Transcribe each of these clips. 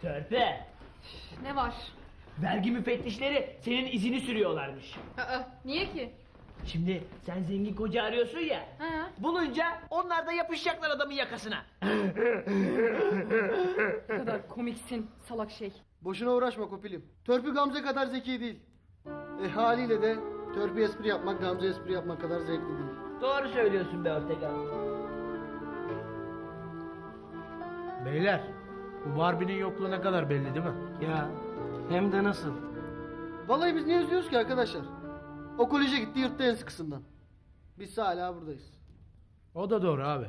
Törpe. Ne var? Vergi müfettişleri senin izini sürüyorlarmış. Aa, niye ki? Şimdi sen zengin koca arıyorsun ya. Ha? Bulunca onlar da yapışacaklar adamın yakasına. Ne kadar komiksin salak şey. Boşuna uğraşma Kopilim. Törpü Gamze kadar zeki değil. E haliyle de törpü espri yapmak Gamze espri yapmak kadar zevkli değil. Doğru söylüyorsun be Ortega. Beyler, bu Barbie'nin yokluğu ne kadar belli değil mi? Ya hem de nasıl? Vallahi biz niye üzülüyoruz ki arkadaşlar? O koleje gitti yırttı en sıkısından. Biz hala buradayız. O da doğru abi.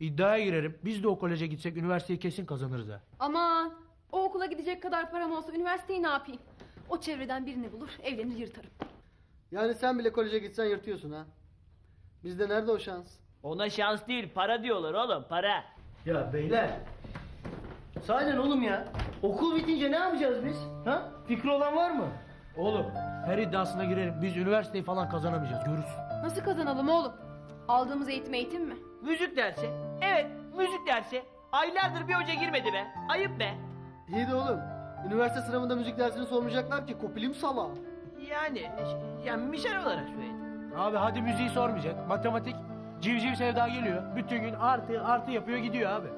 İddiaya girerim. Biz de o koleje gitsek üniversiteyi kesin kazanırız ha. Aman o okula gidecek kadar param olsa üniversiteyi ne yapayım? O çevreden birini bulur evlenir yırtarım. Yani sen bile koleje gitsen yırtıyorsun ha. Bizde nerede o şans? Ona şans değil para diyorlar oğlum para. Ya beyler. Sahiden oğlum ya. Okul bitince ne yapacağız biz? Ha? Fikri olan var mı? Oğlum, her iddiasına girerim. Biz üniversiteyi falan kazanamayacağız. Görürsün. Nasıl kazanalım oğlum? Aldığımız eğitim eğitim mi? Müzik dersi. Evet müzik dersi. Aylardır bir hoca girmedi be. Ayıp be. İyi de oğlum. Üniversite sınavında müzik dersini sormayacaklar ki Kopilim sala. Yani, yani misal olarak söyledim. Abi hadi müziği sormayacak. Matematik, civciv sevda geliyor. Bütün gün artı artı yapıyor gidiyor abi.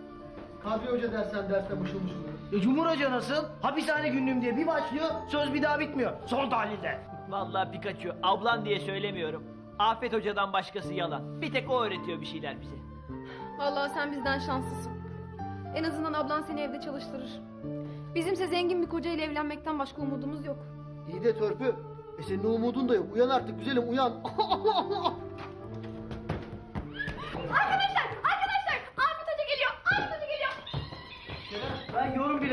Kadri Hoca dersen derste mışıl mışıl. E Cumhur Hoca nasıl? Hapishane günlüğüm diye bir başlıyor, söz bir daha bitmiyor. Son tahlilde. Vallahi Pikachu ablan diye söylemiyorum. Afet hocadan başkası yalan. Bir tek o öğretiyor bir şeyler bize. Vallahi sen bizden şanslısın. En azından ablan seni evde çalıştırır. Bizimse zengin bir koca ile evlenmekten başka umudumuz yok. İyi de törpü. E senin umudun da yok. Uyan artık güzelim uyan.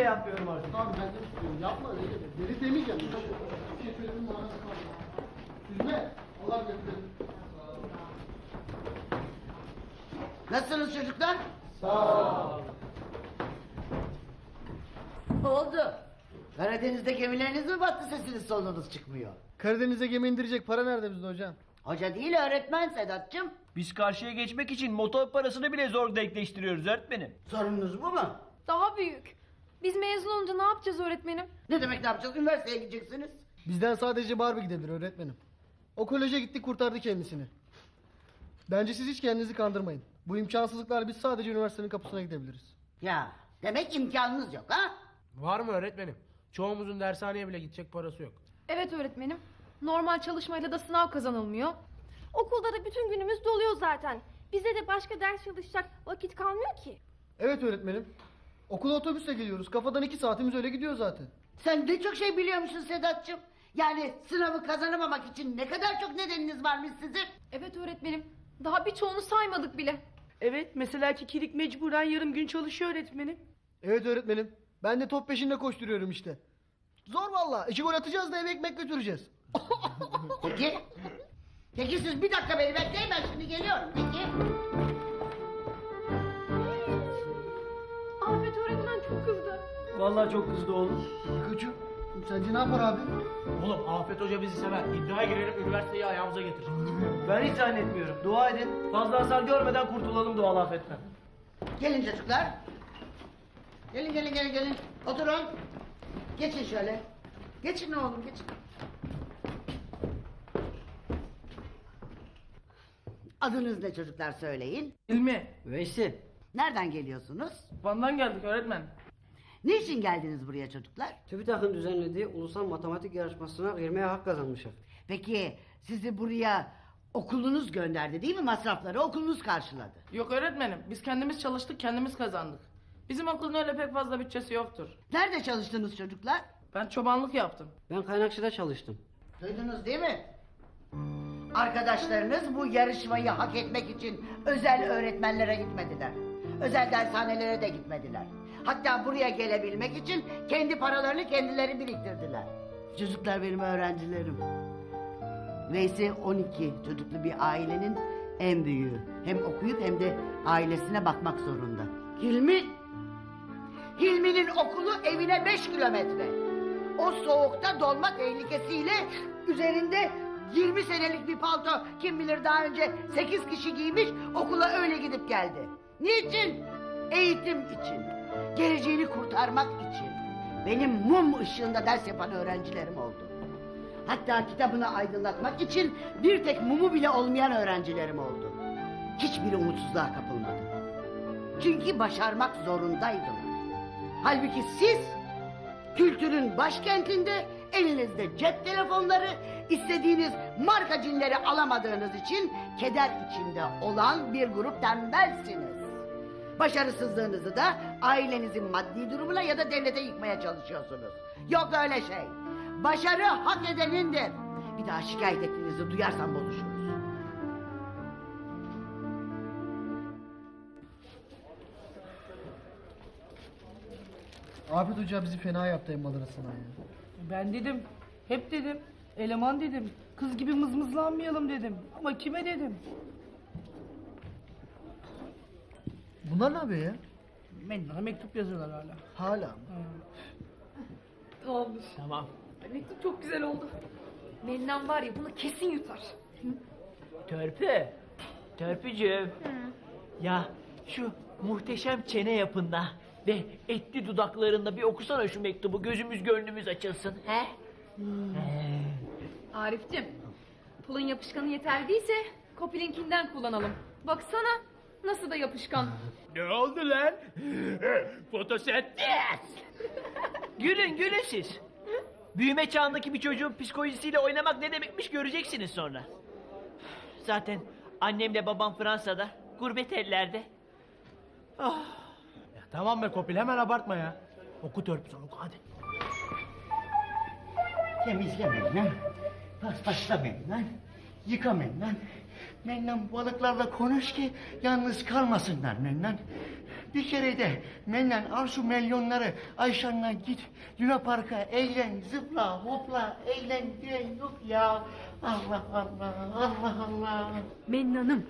yapmıyorum artık. Abi ben de istiyorum. Yapma deli. Deli demeyeceğim. Bir şey söyledim manası kalmadı. Üzme. Allah götürelim. Nasılsınız çocuklar? Ne oldu? Karadeniz'de gemileriniz mi battı sesiniz solunuz çıkmıyor? Karadeniz'e gemi indirecek para nerede bizde hocam? Hoca değil öğretmen Sedat'cığım. Biz karşıya geçmek için motor parasını bile zor denkleştiriyoruz öğretmenim. Sorununuz bu mu? Daha büyük. Biz mezun olunca ne yapacağız öğretmenim? Ne demek ne yapacağız? Üniversiteye gideceksiniz. Bizden sadece Barbie gidebilir öğretmenim. O koleje gitti kurtardı kendisini. Bence siz hiç kendinizi kandırmayın. Bu imkansızlıklar biz sadece üniversitenin kapısına gidebiliriz. Ya demek imkanınız yok ha? Var mı öğretmenim? Çoğumuzun dershaneye bile gidecek parası yok. Evet öğretmenim. Normal çalışmayla da sınav kazanılmıyor. Okulda da bütün günümüz doluyor zaten. Bize de başka ders çalışacak vakit kalmıyor ki. Evet öğretmenim. Okula otobüsle geliyoruz. Kafadan iki saatimiz öyle gidiyor zaten. Sen ne çok şey biliyormuşsun Sedat'cığım. Yani sınavı kazanamamak için ne kadar çok nedeniniz varmış sizin. Evet öğretmenim. Daha birçoğunu saymadık bile. Evet, mesela kikirik mecburen yarım gün çalışıyor öğretmenim. Evet öğretmenim. Ben de top peşinde koşturuyorum işte. Zor valla. İki gol atacağız da eve ekmek götüreceğiz. Peki. Peki siz bir dakika beni bekleyin ben şimdi geliyorum. Peki. Vallahi çok kızdı oğlum. Koçum sence ne yapar abi? Oğlum Afet Hoca bizi sever. İddiaya girerim üniversiteyi ayağımıza getirir. Ben hiç zannetmiyorum. Dua edin. Fazla hasar görmeden kurtulalım doğal afetten. Gelin çocuklar. Gelin gelin gelin gelin. Oturun. Geçin şöyle. Geçin oğlum geçin. Adınız ne çocuklar söyleyin. İlmi. Veysi. Nereden geliyorsunuz? Van'dan geldik öğretmen. Niçin geldiniz buraya çocuklar? TÜBİTAK'ın düzenlediği ulusal matematik yarışmasına girmeye hak kazanmışım. Peki sizi buraya okulunuz gönderdi değil mi? Masrafları okulunuz karşıladı. Yok öğretmenim. Biz kendimiz çalıştık kendimiz kazandık. Bizim okulun öyle pek fazla bütçesi yoktur. Nerede çalıştınız çocuklar? Ben çobanlık yaptım. Ben kaynakçıda çalıştım. Duydunuz değil mi? Arkadaşlarınız bu yarışmayı hak etmek için özel öğretmenlere gitmediler. Özel dershanelere de gitmediler. Hatta buraya gelebilmek için kendi paralarını kendileri biriktirdiler. Çocuklar benim öğrencilerim. Veysi 12 çocuklu bir ailenin en büyüğü. Hem okuyup hem de ailesine bakmak zorunda. Hilmi, Hilmi'nin okulu evine 5 kilometre. O soğukta dolma tehlikesiyle üzerinde 20 senelik bir palto kim bilir daha önce 8 kişi giymiş okula öyle gidip geldi. Niçin? eğitim için, geleceğini kurtarmak için benim mum ışığında ders yapan öğrencilerim oldu. Hatta kitabını aydınlatmak için bir tek mumu bile olmayan öğrencilerim oldu. Hiçbiri umutsuzluğa kapılmadı. Çünkü başarmak zorundaydılar. Halbuki siz kültürün başkentinde elinizde cep telefonları istediğiniz marka cinleri alamadığınız için keder içinde olan bir grup tembelsiniz. Başarısızlığınızı da ailenizin maddi durumuna ya da devlete yıkmaya çalışıyorsunuz. Yok öyle şey. Başarı hak edenindir. Bir daha şikayet ettiğinizi duyarsam bozuşuruz. Afet Hoca bizi fena yaptı elmalar arasından ya. Ben dedim. Hep dedim. Eleman dedim. Kız gibi mızmızlanmayalım dedim. Ama kime dedim? Bunlar ne yapıyor ya? Mennana mektup yazıyorlar hala. Hala mı? Tamamdır. Tamam. Mektup çok güzel oldu. Mennan var ya bunu kesin yutar. Törpü. Törpücüğüm. Ya şu muhteşem çene yapında ve etli dudaklarında bir okusana şu mektubu. Gözümüz gönlümüz açılsın. He? Arif'cim, pulun yapışkanı yeterli değilse Kopilink'inden kullanalım. Baksana nasıl da yapışkan. Ne oldu lan? Fotosentez. gülün gülün siz. Büyüme çağındaki bir çocuğun psikolojisiyle oynamak ne demekmiş göreceksiniz sonra. Zaten annemle babam Fransa'da, gurbet ellerde. Ah, Ya tamam be Kopil hemen abartma ya. Oku törpüsü oku hadi. Temizle mennan. Paspasla mennan. Yıka mennan. Mennan balıklarla konuş ki yalnız kalmasınlar mennan. Bir kere de mennan al şu milyonları Ayşan'la git. Luna Park'a eğlen, zıpla, hopla, eğlen diye yok ya. Allah Allah, Allah Allah. Mennanım,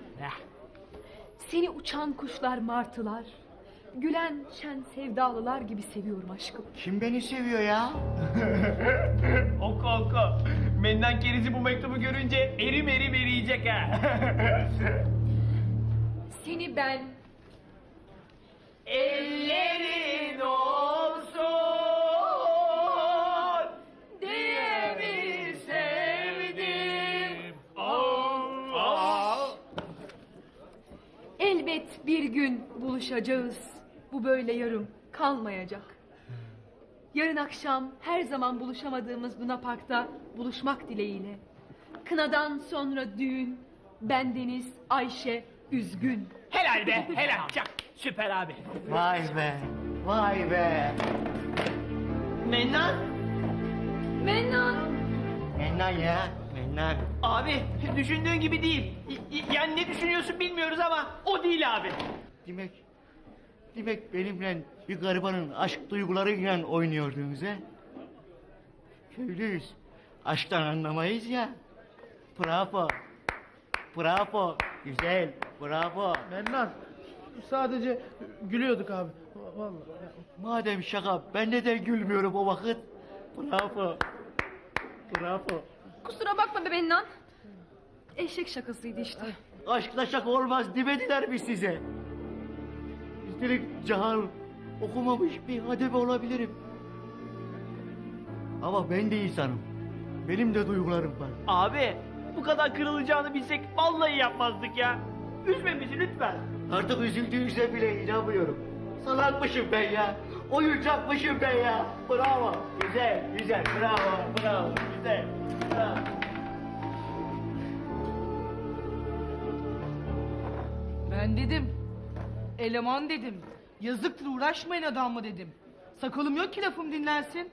seni uçan kuşlar martılar, gülen şen sevdalılar gibi seviyorum aşkım. Kim beni seviyor ya? Oku oku. Mennan kerizi bu mektubu görünce erim erim eriyecek ha. Seni ben Ellerin olsun diye bir sevdim. elbet bir gün buluşacağız. Bu böyle yarım kalmayacak. Yarın akşam her zaman buluşamadığımız Luna Park'ta buluşmak dileğiyle. Kınadan sonra düğün, bendeniz Ayşe üzgün. Helal be helal çak. Süper abi. Vay be, vay be. Mennan. Mennan. Mennan ya, mennan. Abi düşündüğün gibi değil. Y- y- Yani ne düşünüyorsun bilmiyoruz ama o değil abi. Demek, demek benimle bir garibanın aşk duygularıyla oynuyordunuz he? Köylüyüz. Aşktan anlamayız ya. Bravo. Bravo. Güzel. Bravo. Mennan sadece gülüyorduk abi. Vallahi. Madem şaka ben neden gülmüyorum o vakit? Bravo. Bravo. Kusura bakma be Mennan. Eşek şakasıydı işte. Aşkla şaka olmaz demediler mi size? Üstelik cahil okumamış bir hadebe olabilirim. Ama ben de insanım. Benim de duygularım var. Abi bu kadar kırılacağını bilsek vallahi yapmazdık ya. Üzme bizi lütfen. Artık üzüldüğünüze bile inanmıyorum. Salakmışım ben ya. Oyuncakmışım ben ya. Bravo. Güzel, güzel. Bravo, bravo. Güzel. Bravo. Ben dedim. Eleman dedim. Yazıktır uğraşmayın adamla dedim. Sakalım yok ki lafım dinlensin.